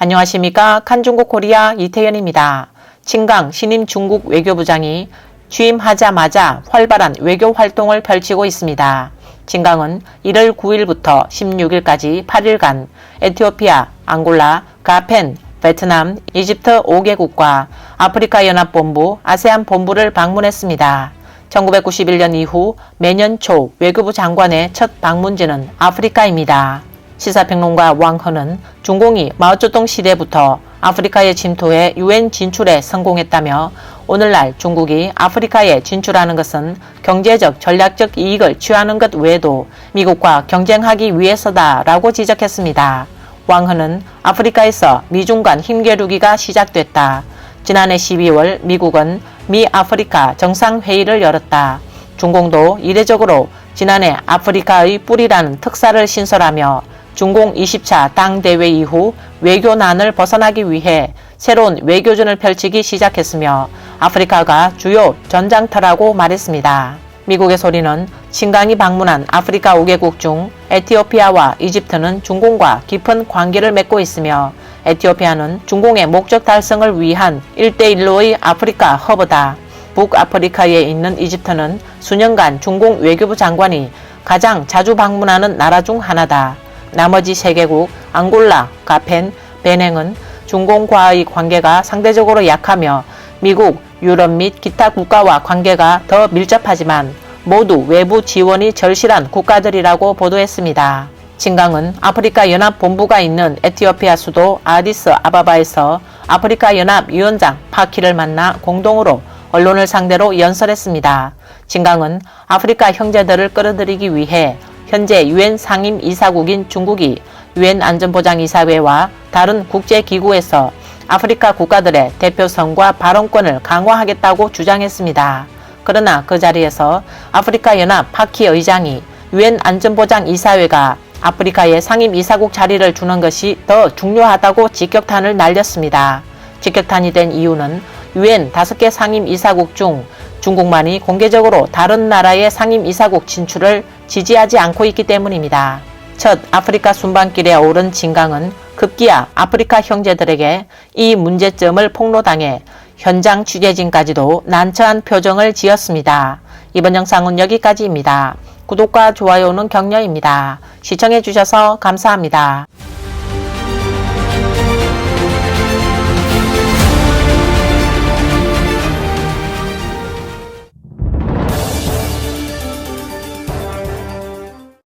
안녕하십니까. 칸중국 코리아 이태현입니다. 친강 신임 중국 외교부장이 취임하자마자 활발한 외교 활동을 펼치고 있습니다. 진강은 1월 9일부터 16일까지 8일간 에티오피아, 앙골라, 가펜, 베트남, 이집트 5개국과 아프리카 연합본부, 아세안 본부를 방문했습니다. 1991년 이후 매년 초 외교부 장관의 첫 방문지는 아프리카입니다. 시사평론가 왕허는 중공이 마오쩌둥 시대부터 아프리카에 침투해 유엔 진출에 성공했다며 오늘날 중국이 아프리카에 진출하는 것은 경제적 전략적 이익을 취하는 것 외에도 미국과 경쟁하기 위해서다라고 지적했습니다. 왕허는 아프리카에서 미중 간 힘겨루기가 시작됐다. 지난해 12월 미국은 미 아프리카 정상회의를 열었다. 중공도 이례적으로 지난해 아프리카의 뿌리라는 특사를 신설하며 중공 20차 당대회 이후 외교난을 벗어나기 위해 새로운 외교전을 펼치기 시작했으며 아프리카가 주요 전장터라고 말했습니다. 미국의 소리는 신강이 방문한 아프리카 5개국 중 에티오피아와 이집트는 중공과 깊은 관계를 맺고 있으며 에티오피아는 중공의 목적 달성을 위한 1대1로의 아프리카 허브다. 북아프리카에 있는 이집트는 수년간 중공 외교부 장관이 가장 자주 방문하는 나라 중 하나다. 나머지 세개국 앙골라, 가펜, 베냉은 중공과의 관계가 상대적으로 약하며 미국, 유럽 및 기타 국가와 관계가 더 밀접하지만 모두 외부 지원이 절실한 국가들이라고 보도했습니다. 진강은 아프리카 연합 본부가 있는 에티오피아 수도 아디스 아바바에서 아프리카 연합 위원장 파키를 만나 공동으로 언론을 상대로 연설했습니다. 진강은 아프리카 형제들을 끌어들이기 위해 현재 유엔 상임 이사국인 중국이 유엔 안전보장이사회와 다른 국제기구에서 아프리카 국가들의 대표성과 발언권을 강화하겠다고 주장했습니다. 그러나 그 자리에서 아프리카 연합 파키 의장이 유엔 안전보장이사회가 아프리카의 상임 이사국 자리를 주는 것이 더 중요하다고 직격탄을 날렸습니다. 직격탄이 된 이유는 유엔 5개 상임 이사국 중 중국만이 공개적으로 다른 나라의 상임 이사국 진출을 지지하지 않고 있기 때문입니다. 첫 아프리카 순방길에 오른 진강은 급기야 아프리카 형제들에게 이 문제점을 폭로당해 현장 취재진까지도 난처한 표정을 지었습니다. 이번 영상은 여기까지입니다. 구독과 좋아요는 격려입니다. 시청해주셔서 감사합니다.